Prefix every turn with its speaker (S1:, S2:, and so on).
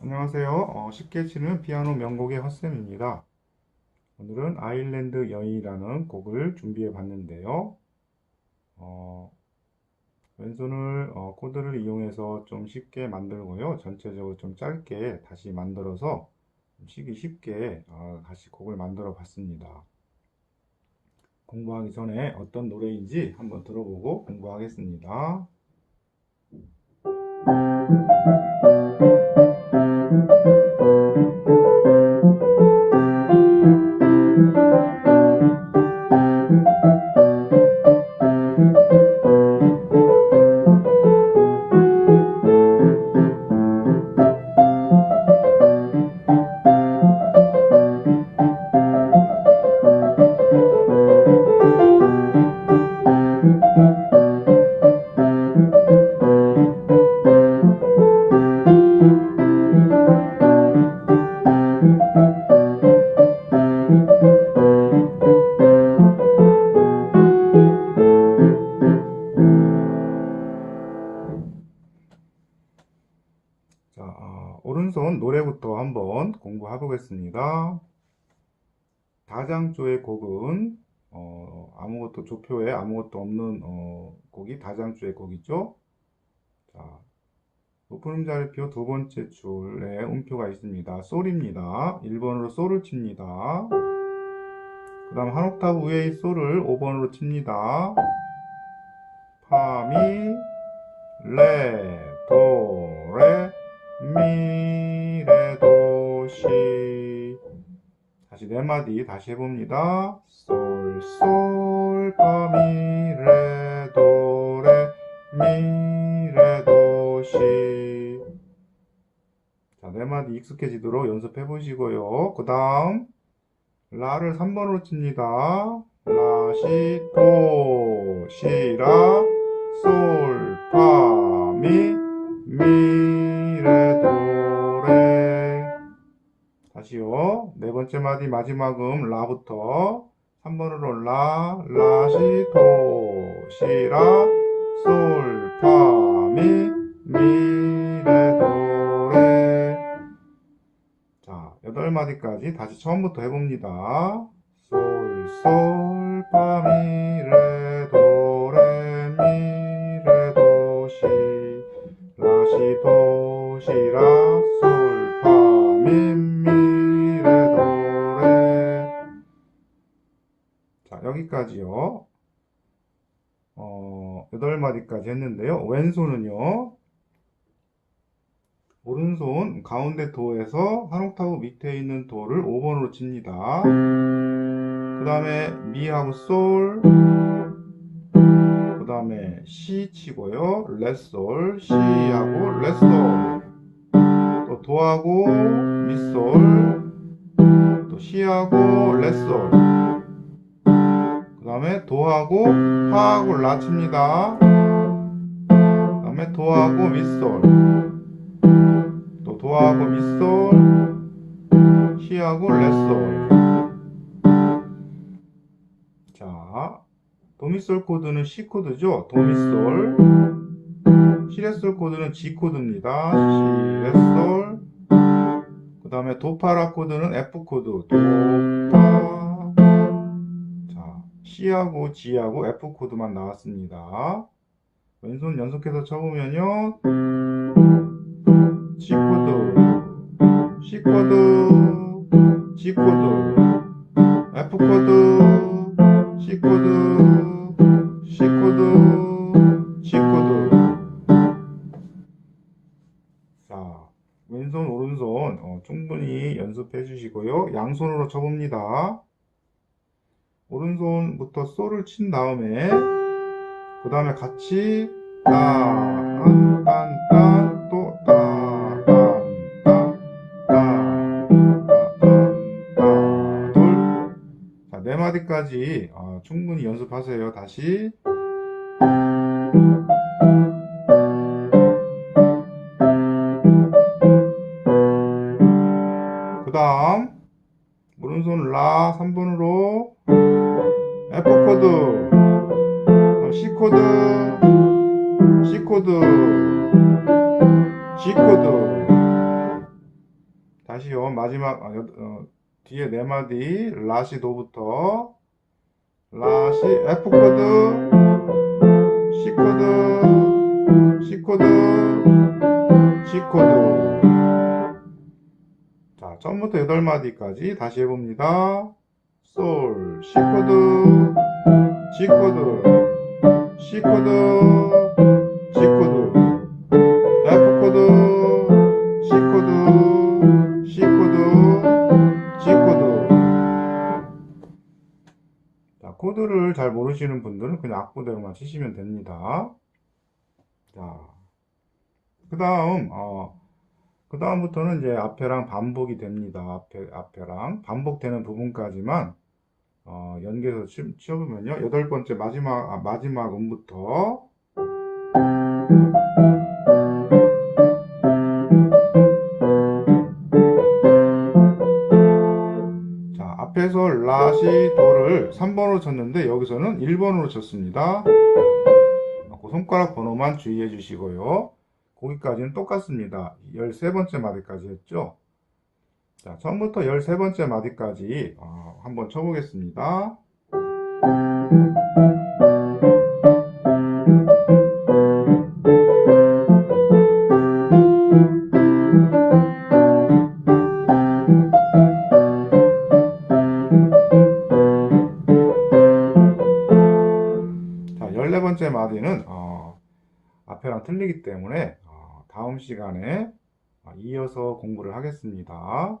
S1: 안녕하세요. 어, 쉽게 치는 피아노 명곡의 헛쌤입니다. 오늘은 아일랜드 여인이라는 곡을 준비해 봤는데요. 어, 왼손을 어, 코드를 이용해서 좀 쉽게 만들고요. 전체적으로 좀 짧게 다시 만들어서 좀 치기 쉽게 어, 다시 곡을 만들어 봤습니다. 공부하기 전에 어떤 노래인지 한번 들어보고 공부하겠습니다. 한번 공부해 보겠습니다. 다장조의 곡은 어, 아무것도 조표에 아무것도 없는 어, 곡이 다장조의 곡이죠. 자, 높은 음자리표 두 번째 줄에 음표가 있습니다. 솔입니다. 1번으로 솔을 칩니다. 그 다음 한 옥타브 이 솔을 5번으로 칩니다. 파, 미, 레, 도, 레, 미, 다시 네 마디 다시 해봅니다. 솔, 솔, 파, 미, 레, 도, 레, 미, 레, 도, 시. 자, 네 마디 익숙해지도록 연습해 보시고요. 그 다음, 라를 3번으로 칩니다. 라, 시, 도, 번째 마디 마지막 음 라부터 3번으로 라, 라, 시, 도, 시, 라, 솔, 파, 미, 미, 레, 도, 레. 자, 여덟 마디까지 다시 처음부터 해봅니다. 솔, 솔, 파, 미, 레, 도, 레, 미, 레, 도, 시, 라, 시, 도, 시, 라, 솔, 파, 미, 미, 여기까지요. 어, 여덟 마디까지 했는데요. 왼손은요. 오른손 가운데 도에서 한 옥타브 밑에 있는 도를 5번으로 칩니다. 그 다음에 미하고 솔, 그 다음에 시 치고요. 레솔, 시하고 레솔, 또 도하고 미솔, 또 시하고 레솔, 그 다음에 도하고 파하고 라 칩니다. 그 다음에 도하고 미솔, 또 도하고 미솔, 시하고 레솔. 자, 도미솔 코드는 C 코드죠. 도미솔. 시레솔 코드는 G 코드입니다. 시레솔. 그 다음에 도파라 코드는 F 코드. 도파. 자, C하고 G하고 F 코드만 나왔습니다. 왼손 연속해서 쳐보면요. G 코드, C 코드, G 코드, F 코드, C 코드, C 코드, C 코드. 자, 왼손, 오른손 어, 충분히 연습해 주시고요. 양손으로 쳐봅니다. 오른손부터 솔을 친 다음에 그 다음에 같이 딴, 딴, 딴, 또 딴, 딴, 딴, 딴, 딴, 딴, 둘. 자, 네 마디까지 어, 충분히 연습하세요. 다시. 그 다음, 오른손 라 3번으로 F 코드, 어, C 코드, C 코드, G 코드. 다시요. 마지막 아, 여- 어, 뒤에 네 마디. 라시 도부터. 라시 F 코드. C 코드. C 코드. G 코드. 자, 처음부터 여덟 마디까지 다시 해봅니다. 솔 C 코드 G 코드 C 코드 G 코드 F 코드 C 코드 C 코드 G 코드 자, 코드를 잘 모르시는 분들은 그냥 악보대로만 치시면 됩니다. 자, 그 다음, 어, 그 다음부터는 이제 앞에랑 반복이 됩니다. 앞에, 앞에랑 반복되는 부분까지만, 어, 연계해서 치, 치워보면요. 여덟 번째 마지막, 아, 마지막 음부터, 자, 앞에서 라 시 도를 3번으로 쳤는데 여기서는 1번으로 쳤습니다. 그 손가락 번호만 주의해 주시고요. 거기까지는 똑같습니다. 13번째 마디까지 했죠. 자, 처음부터 13번째 마디까지 어, 한번 쳐보겠습니다. 자, 14번째 마디는 어, 앞에랑 틀리기 때문에 어, 다음 시간에 어, 이어서 공부를 하겠습니다.